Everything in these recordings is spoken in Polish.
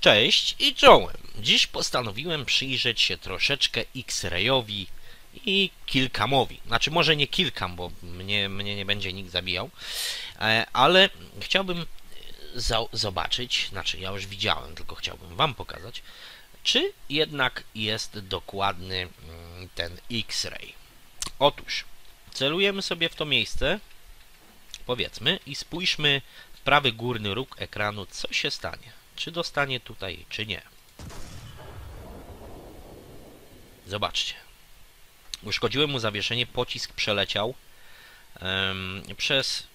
Cześć i czołem. Dziś postanowiłem przyjrzeć się troszeczkę X-Rayowi i Killcamowi. Znaczy może nie Killcam, bo mnie, mnie nie będzie nikt zabijał, e, ale chciałbym za zobaczyć, znaczy ja już widziałem, tylko chciałbym Wam pokazać, czy jednak jest dokładny mm, ten X-Ray. Otóż celujemy sobie w to miejsce, powiedzmy, i spójrzmy w prawy górny róg ekranu, co się stanie. Czy dostanie tutaj, czy nie. Zobaczcie. Uszkodziłem mu zawieszenie, pocisk przeleciał um, przez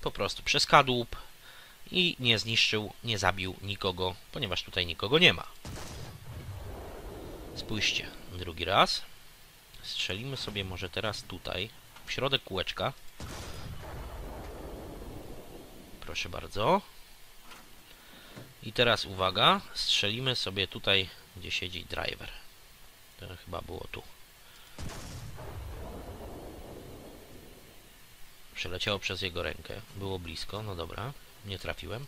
po prostu przez kadłub i nie zniszczył, nie zabił nikogo, ponieważ tutaj nikogo nie ma. Spójrzcie, drugi raz. Strzelimy sobie może teraz tutaj, w środek kółeczka. Proszę bardzo. I teraz uwaga, strzelimy sobie tutaj, gdzie siedzi driver. To chyba było tu. Przeleciało przez jego rękę. Było blisko, no dobra. Nie trafiłem.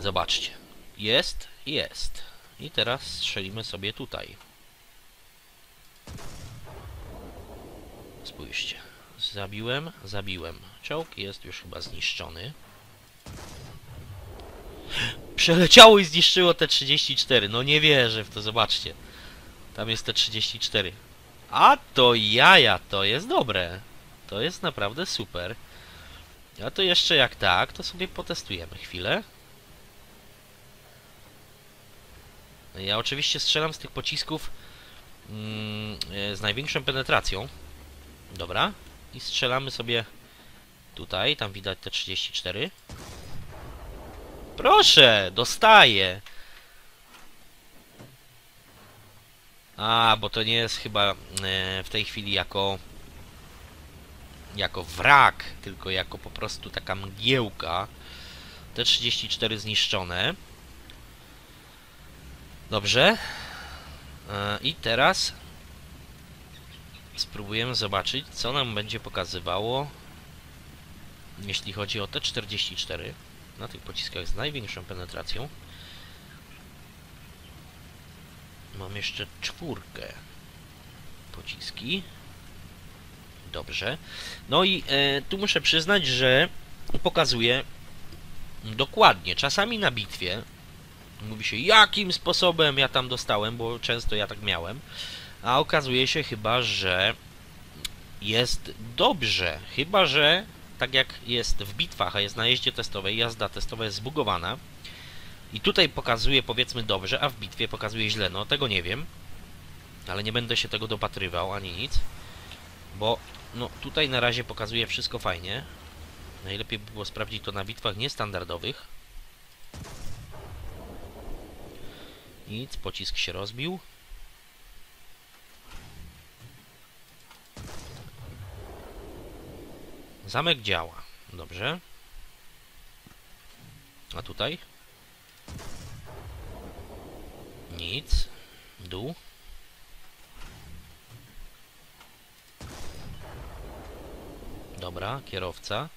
Zobaczcie. Jest, jest. I teraz strzelimy sobie tutaj. Spójrzcie. Zabiłem, zabiłem. Czołg jest już chyba zniszczony. Przeleciało i zniszczyło te 34. No nie wierzę w to, zobaczcie. Tam jest te 34. A to jaja, to jest dobre. To jest naprawdę super. A to jeszcze jak tak, to sobie potestujemy chwilę. Ja oczywiście strzelam z tych pocisków mm, z największą penetracją. Dobra. I strzelamy sobie tutaj, tam widać te 34. Proszę, dostaję. A, bo to nie jest chyba e, w tej chwili jako jako wrak, tylko jako po prostu taka mgiełka. Te 34 zniszczone. Dobrze. E, I teraz spróbujemy zobaczyć, co nam będzie pokazywało, jeśli chodzi o te 44 na tych pociskach z największą penetracją. Mam jeszcze czwórkę pociski. Dobrze. No i e, tu muszę przyznać, że pokazuje dokładnie. Czasami na bitwie mówi się, jakim sposobem ja tam dostałem, bo często ja tak miałem. A okazuje się chyba, że jest dobrze. Chyba, że tak jak jest w bitwach, a jest na jeździe testowej, jazda testowa jest zbugowana. I tutaj pokazuje powiedzmy dobrze, a w bitwie pokazuje źle. No tego nie wiem. Ale nie będę się tego dopatrywał, ani nic. Bo no tutaj na razie pokazuje wszystko fajnie. Najlepiej by było sprawdzić to na bitwach niestandardowych. Nic, pocisk się rozbił. Zamek działa. Dobrze. A tutaj? Nic. Dół. Dobra, kierowca.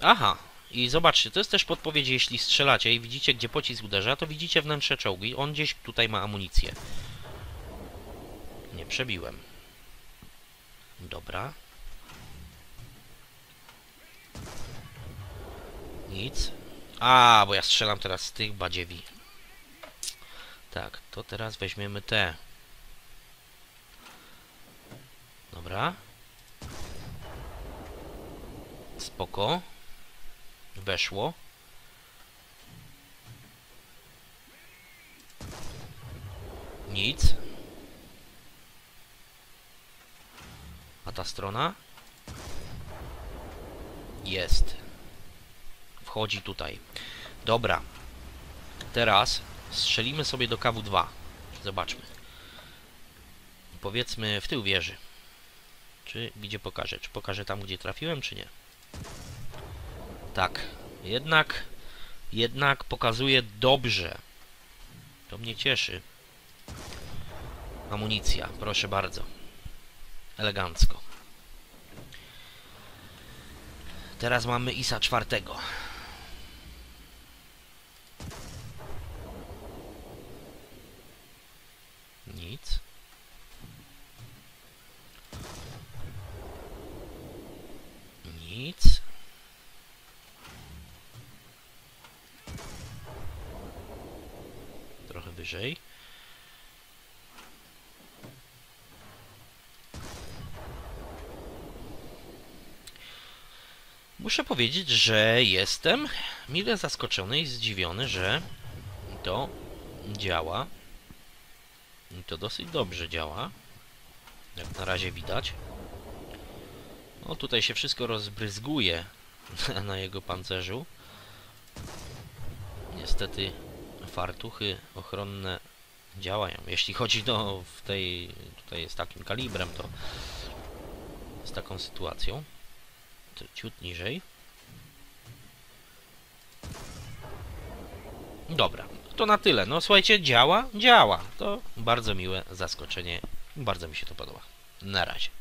Aha, i zobaczcie, to jest też podpowiedź, jeśli strzelacie i widzicie, gdzie pocisk uderza, to widzicie wnętrze czołgi. On gdzieś tutaj ma amunicję. Nie przebiłem. Dobra. Nic. A, bo ja strzelam teraz z tych badziewi. Tak, to teraz weźmiemy te. Dobra. Spoko. Weszło. Nic. A ta strona? Jest. Wchodzi tutaj. Dobra. Teraz strzelimy sobie do KW2. Zobaczmy. Powiedzmy w tył wieży. Czy gdzie pokażę? Czy pokażę tam, gdzie trafiłem, czy nie? Tak. Jednak, jednak pokazuje dobrze. To mnie cieszy. Amunicja, proszę bardzo. Elegancko. Teraz mamy Isa czwartego. Nic. Nic. Wyżej. Muszę powiedzieć, że jestem mile zaskoczony i zdziwiony, że to działa. I to dosyć dobrze działa. Jak na razie widać. No tutaj się wszystko rozbryzguje na jego pancerzu. Niestety fartuchy ochronne działają. Jeśli chodzi no w tej tutaj z takim kalibrem, to z taką sytuacją. To ciut niżej. Dobra, to na tyle. No słuchajcie, działa? Działa. To bardzo miłe zaskoczenie. Bardzo mi się to podoba. Na razie.